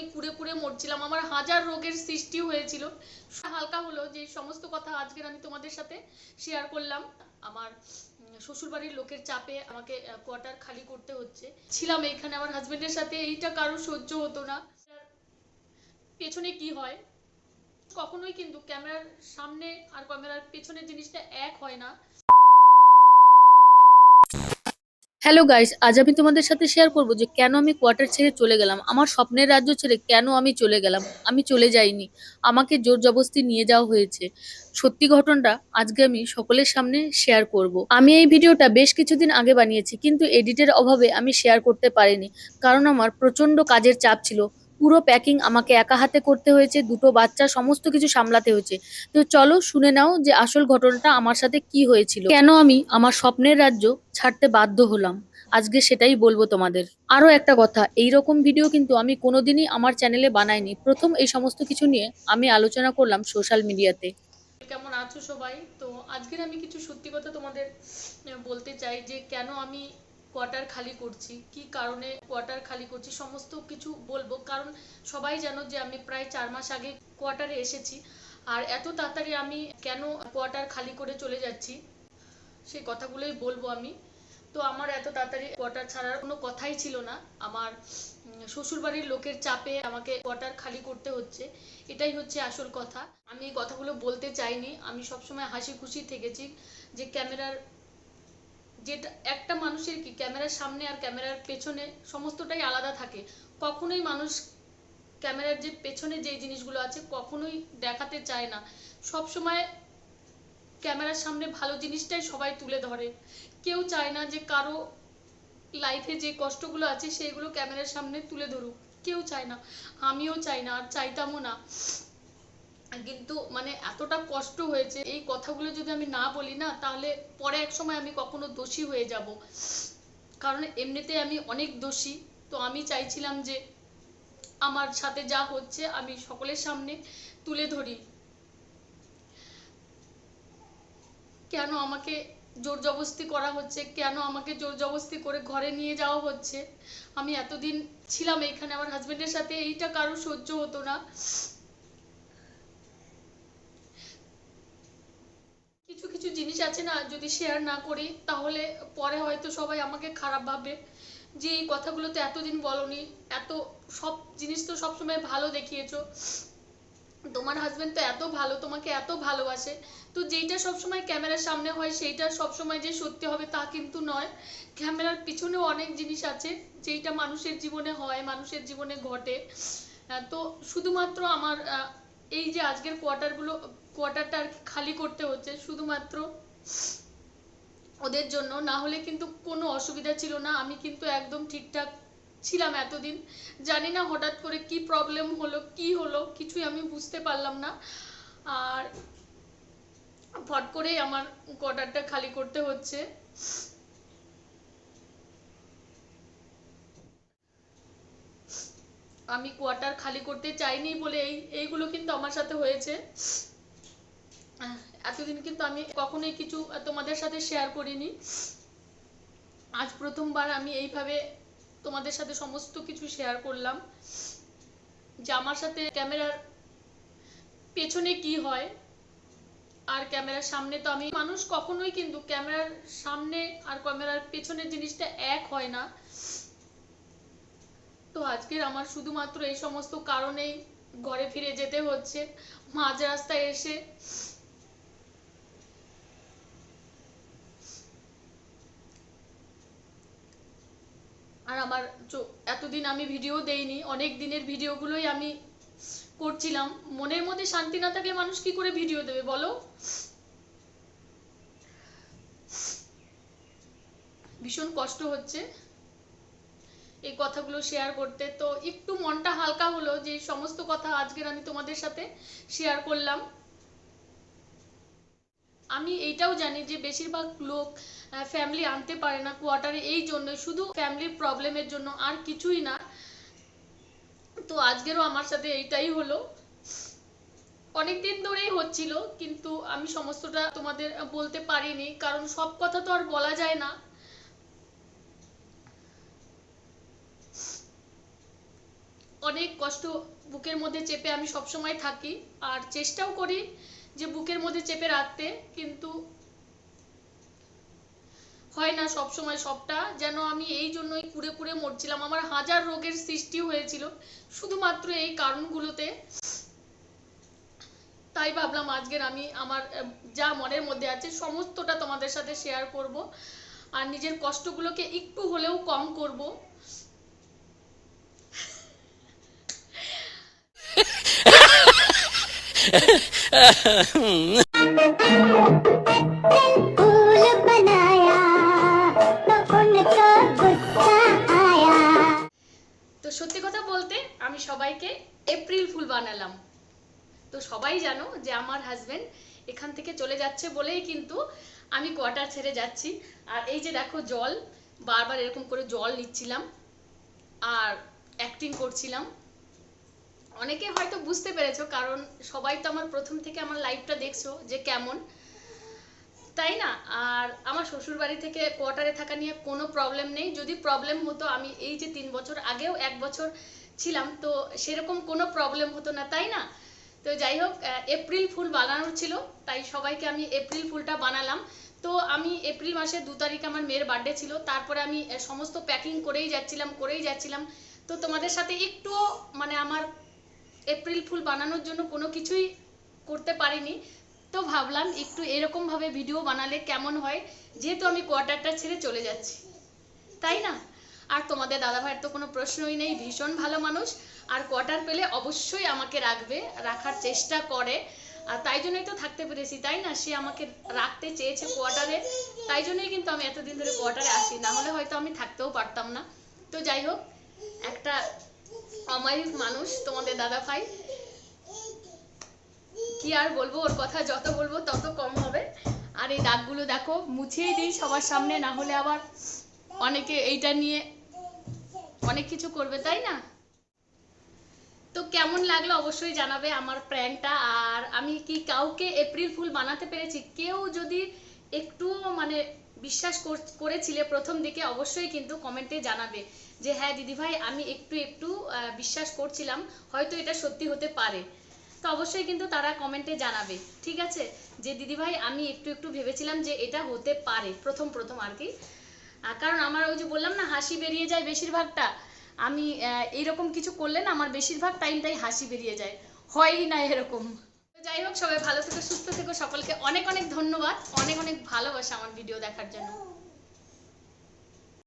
জন্যই কুড়ে কুড়ে মরছিলাম। আমার হাজার রোগের সৃষ্টি হয়েছিল। হালকা হলো যে সমস্ত কথা আজকের আমি তোমাদের সাথে শেয়ার করলাম। আমার শ্বশুরবাড়ির লোকের চাপে আমাকে কোয়ার্টার খালি করতে হচ্ছে। ছিলাম এইখানে আমার হাজবেন্ডের সাথে। এইটা কারও সহ্য হতো না। পেছনে কি হয়? কখনোই কিন্তু ক্যামেরার সামনে আর ক্যামেরার পেছনের জিনিসটা এক হয় না। হ্যালো গাইস আজ আমি তোমাদের সাথে শেয়ার করব যে কেন আমি কোয়ার্টার ছেড়ে চলে গেলাম। আমার স্বপ্নের রাজ্য ছেড়ে কেন আমি চলে গেলাম? আমি চলে যাইনি। আমাকে জোর জবস্তি নিয়ে যাওয়া হয়েছে। সত্যি ঘটনাটা আজকে আমি সকলের সামনে শেয়ার করব। আমি এই ভিডিওটা বেশ কিছুদিন আগে বানিয়েছি, কিন্তু এডিটের অভাবে আমি শেয়ার করতে পারিনি। কারণ আমার প্রচণ্ড কাজের চাপ ছিল। পুরো প্যাকিং আমাকে একা হাতে করতে হয়েছে, দুটো বাচ্চা, সমস্ত কিছু সামলাতে হয়েছে। তো চলো শুনে নাও যে আসল ঘটনাটা আমার সাথে কি হয়েছিল। কেন আমি আমার স্বপ্নের রাজ্য ছাড়তে বাধ্য হলাম? আজকে সেটাই বলব তোমাদের। আরও একটা কথা এই রকম ভিডিও কিন্তু আমি কোনোদিনই আমার চ্যানেলে বানাইনি। প্রথম এই সমস্ত কিছু নিয়ে আমি আলোচনা করলাম সোশ্যাল মিডিয়াতে কেমন আছো সবাই? তো আজকের আমি কিছু সত্যি কথা তোমাদের বলতে চাই যে কেন আমি কোয়ার্টার খালি করছি, কি কারণে কোয়ার্টার খালি করছি, সমস্ত কিছু বলব। কারণ সবাই জানো যে আমি প্রায় চার মাস আগে কোয়ার্টারে এসেছি, আর এত তাড়াতাড়ি আমি কেন কোয়ার্টার খালি করে চলে যাচ্ছি সেই কথাগুলোই বলব আমি। তো আমার এত তাড়াতাড়ি কোয়ার্টার ছাড়ার কোনো কথাই ছিল না। আমার শ্বশুরবাড়ির লোকের চাপে আমাকে কোয়ার্টার খালি করতে হচ্ছে, এটাই হচ্ছে আসল কথা। আমি এই কথাগুলো বলতে চাইনি, আমি সবসময় হাসি খুশি থেকেছি যে ক্যামেরার যেটা একটা মানুষের কি, ক্যামেরার সামনে আর ক্যামেরার পেছনে সমস্তটাই আলাদা থাকে। কখনোই মানুষ ক্যামেরার যে পেছনে যে জিনিসগুলো আছে কখনোই দেখাতে চায় না। সব সময় ক্যামেরার সামনে ভালো জিনিসটাই সবাই তুলে ধরে। কেউ চায় না যে কারও লাইফে যে কষ্টগুলো আছে সেইগুলো ক্যামেরার সামনে তুলে ধরুক। কেউ চায় না। আমিও চাই না, আর চাইতামও না। কিন্তু মানে এতটা কষ্ট হয়েছে, এই কথাগুলো যদি আমি না বলি না, তাহলে পরে এক সময় আমি কখনো দোষী হয়ে যাব। কারণ এমনিতে আমি অনেক দোষী, তো আমি চাইছিলাম যে আমার সাথে যা হচ্ছে আমি সকলের সামনে তুলে ধরি। কেন আমাকে জোর জবস্তি করা হচ্ছে? কেন আমাকে জোর জবস্তি করে ঘরে নিয়ে যাওয়া হচ্ছে? আমি এতদিন ছিলাম এইখানে আমার হাজবেন্ডের সাথে, এইটা কারও সহ্য হতো না। কিছু জিনিস আছে না, যদি শেয়ার না করি, তাহলে পরে হয়তো সবাই আমাকে খারাপ ভাববে। যে এই কথাগুলো তো এতদিন বলনি, এত সব জিনিস তো সবসময় ভালো দেখিয়েছো। তোমার হাজবেন্ড তো এত ভালো, তোমাকে এত ভালোবাসে। তো যেইটা সবসময় ক্যামেরার সামনে হয়, সেইটা সবসময় যে সত্যি হবে তা কিন্তু নয়। ক্যামেরার পিছনেও অনেক জিনিস আছে, যেইটা মানুষের জীবনে হয়, মানুষের জীবনে ঘটে। তো শুধুমাত্র আমার এই যে আজকের কোয়ার্টারগুলো কোয়ার্টারটা আর খালি করতে হচ্ছে, শুধুমাত্র ওদের জন্য। না হলে কিন্তু কোনো অসুবিধা ছিল না, আমি কিন্তু একদম ঠিকঠাক ছিলাম এতদিন। জানি না হঠাৎ করে কি প্রবলেম হলো, কি হলো, কিছুই আমি বুঝতে পারলাম না। আর ফট করেই আমার কোয়ার্টারটা খালি করতে হচ্ছে। আমি কোয়ার্টার খালি করতে চাইনি বলে এই, এইগুলো কিন্তু আমার সাথে হয়েছে। এতদিন কিন্তু আমি কখনোই কিছু তোমাদের সাথে শেয়ার করিনি। আজ প্রথমবার আমি এইভাবে তোমাদের সাথে সমস্ত কিছু শেয়ার করলাম। যে আমার সাথে ক্যামেরার পেছনে কি হয়, আর ক্যামেরার সামনে তো আমি, মানুষ কখনোই কিন্তু ক্যামেরার সামনে আর ক্যামেরার পেছনের জিনিসটা এক হয় না। তো আজকের আমার শুধুমাত্র এই সমস্ত কারণেই ঘরে ফিরে যেতে হচ্ছে। মাঝ রাস্তায় এসে আর আমার এতদিন আমি ভিডিও দেইনি, অনেক দিনের ভিডিওগুলোই আমি করছিলাম। মনের মধ্যে শান্তি না থাকলে মানুষ কি করে ভিডিও দেবে, বলো? ভীষণ কষ্ট হচ্ছে। এই কথাগুলো শেয়ার করতে। তো একটু মনটা হালকা হলো যে সমস্ত কথা আজকের আমি তোমাদের সাথে শেয়ার করলাম। আমি এইটাও জানি যে বেশিরভাগ লোক ফ্যামিলি আনতে পারে না কোয়ার্টারে এই জন্য শুধু ফ্যামিলির প্রবলেমের জন্য আর কিছুই না। তো আজকেরও আমার সাথে এইটাই হলো। অনেক দিন ধরেই হচ্ছিল, কিন্তু আমি সমস্তটা তোমাদের বলতে পারিনি, কারণ সব কথা তো আর বলা যায় না। অনেক কষ্ট বুকের মধ্যে চেপে আমি সবসময় থাকি। আর চেষ্টাও করি যে বুকের মধ্যে চেপে রাখতে, কিন্তু হয় না সব সময় সবটা। যেন আমি এই জন্যই কুড়ে কুড়ে মরছিলাম। আমার হাজার রোগের সৃষ্টি হয়েছিল শুধুমাত্র এই কারণগুলোতে। তাই ভাবলাম আজকের আমি আমার যা মনের মধ্যে আছে সমস্তটা তোমাদের সাথে শেয়ার করব। আর নিজের কষ্টগুলোকে একটু হলেও কম করব। তো সত্যি কথা বলতে আমি সবাইকে এপ্রিল ফুল বানালাম। তো সবাই জানো যে আমার হাজবেন্ড এখান থেকে চলে যাচ্ছে বলেই কিন্তু আমি কোয়ার্টার ছেড়ে যাচ্ছি। আর এই যে দেখো জল, বারবার এরকম করে জল নিচ্ছিলাম আর অ্যাক্টিং করছিলাম। অনেকে হয়তো বুঝতে পেরেছ, কারণ সবাই তো আমার প্রথম থেকে আমার লাইফটা দেখছ যে কেমন। তাই না? আর আমার শ্বশুর বাড়ি থেকে কোয়ার্টারে থাকা নিয়ে কোনো প্রবলেম নেই। যদি প্রবলেম হতো, আমি এই যে তিন বছর আগেও এক বছর ছিলাম, তো সেরকম কোনো প্রবলেম হতো না, তাই না? তো যাই হোক এপ্রিল ফুল বানানোর ছিল, তাই সবাইকে আমি এপ্রিল ফুলটা বানালাম। তো আমি এপ্রিল মাসে দু তারিখ আমার মেয়ের বার্থডে ছিল, তারপরে আমি সমস্ত প্যাকিং করেই যাচ্ছিলাম করেই যাচ্ছিলাম। তো তোমাদের সাথে একটুও মানে আমার এপ্রিল ফুল বানানোর জন্য কোনো কিছুই করতে পারিনি। তো ভাবলাম একটু এরকম ভাবে ভিডিও বানালে কেমন হয়? যেহেতু আমি কোয়ার্টারটা ছেড়ে চলে যাচ্ছি। তাই না? আর তোমাদের দাদা ভাইয়ের তো কোনো প্রশ্নই নেই, ভীষণ ভালো মানুষ। আর কোয়ার্টার পেলে অবশ্যই আমাকে রাখবে, রাখার চেষ্টা করে। আর তাই জন্যই তো থাকতে পেরেছি, তাই না? সে আমাকে রাখতে চেয়েছে কোয়ার্টারে তাই জন্যই কিন্তু আমি এতদিন ধরে কোয়ার্টারে আসি না হলে হয়তো আমি থাকতেও পারতাম না। তো যাই হোক, একটা অমায়িক মানুষ তোমাদের দাদা ভাই। কি আর বলব, ওর কথা যত বলব তত কম হবে। আর এই দাগগুলো দেখো মুছিয়েই দিই সবার সামনে, না হলে আবার অনেকে এইটা নিয়ে অনেক কিছু করবে, তাই না? তো কেমন লাগল অবশ্যই জানাবে আমার প্র্যাঙ্কটা। আর আমি কি কাউকে এপ্রিল ফুল বানাতে পেরেছি? কেউ যদি একটু মানে বিশ্বাস কর- করেছিলে প্রথম দিকে অবশ্যই কিন্তু কমেন্টে জানাবে যে হ্যাঁ দিদিভাই আমি একটু একটু বিশ্বাস করছিলাম হয়তো এটা সত্যি হতে পারে। তো অবশ্যই কিন্তু তারা কমেন্টে জানাবে ঠিক আছে? যে দিদিভাই আমি একটু একটু ভেবেছিলাম যে এটা হতে পারে প্রথম প্রথম আর কি। কারণ আমার ওই যে বললাম না হাসি বেরিয়ে যায় বেশিরভাগটা। আমি আহ, এইরকম কিছু করলে না আমার বেশিরভাগ টাইমটাই হাসি বেরিয়ে যায়। হয়ই না এরকম। যাই হোক, সবাই ভালো থেকো, সুস্থ থেকো। সকলকে অনেক অনেক ধন্যবাদ। অনেক অনেক ভালোবাসা আমার ভিডিও দেখার জন্য।